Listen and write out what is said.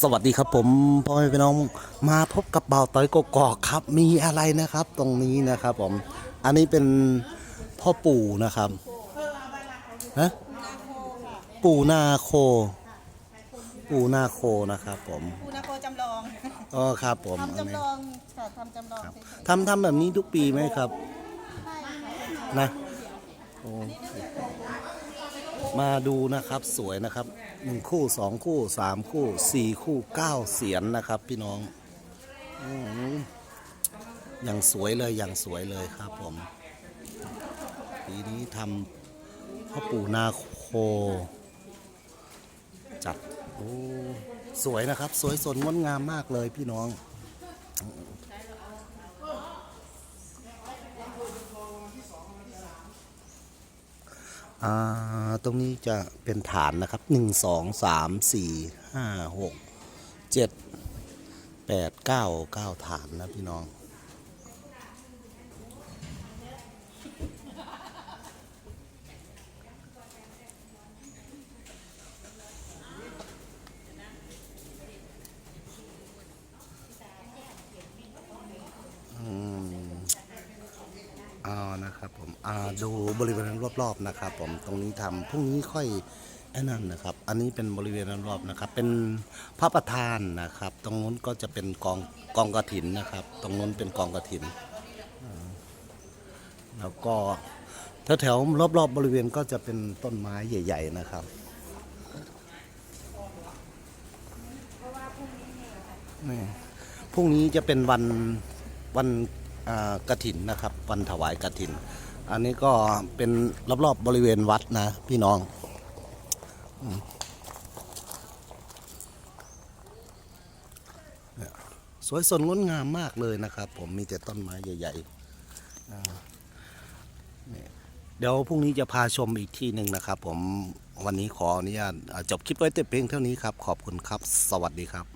สวัสดีครับผมพ่อแม่พี่น้องมาพบกับเบาต้อยกกอกครับ มีอะไรนะครับ ตรงนี้นะครับผม อันนี้เป็นพ่อปู่นะครับฮะปู่นาโค ปู่นาโคนะครับผมปูนาโคจำลองอ๋อครับผมอันทำจำนี้ลองค่ะทำจำลองครับเฉยทำทำแบบนี้ทุกปีไหมครับ นะโอ้ มาดูนะครับสวยนะครับหนึ่งคู่สองคู่สามคู่สี่คู่เก้าเสียนนะครับ พี่น้องอย่างสวยเลยอย่างสวยเลยครับผมปีนี้ทำพ่อปู่นาโค จัดโอ้สวยนะครับ สวยสดงดงามมากเลยพี่น้อง อ่า ตรงนี้จะเป็นฐานนะครับหนึ่งสองสามสี่ห้าหกเจ็ดแปดเก้าเก้าฐานนะพี่น้อง อานะครับผมอ่าดูบริเวณรอบๆนะครับ ผมตรงนี้ทำพรุ่งนี้ค่อยไอ้นั่นนะครับ อันนี้เป็นบริเวณรอบๆนะครับ เป็นพระประธานนะครับ ตรงนู้นก็จะเป็นกองกองกระถินนะครับ ตรงนู้นเป็นกองกระถินอ่าแล้วก็แถวๆรอบๆบริเวณก็จะเป็นต้นไม้ใหญ่ ๆ นะครับนี่พรุ่งนี้จะเป็นวันวัน กระถินนะครับ วันถวายกระถิน อันนี้ก็เป็นรอบๆบริเวณวัดนะ พี่น้องสวยสดงดงามมากเลยนะครับ ผมมีแต่ต้นไม้ใหญ่ๆ เดี๋ยวพรุ่งนี้จะพาชมอีกที่หนึ่งนะครับ ผมวันนี้ขออนุญาตจบคลิปไว้แต่เพียงเท่านี้ครับ ขอบคุณครับ สวัสดีครับ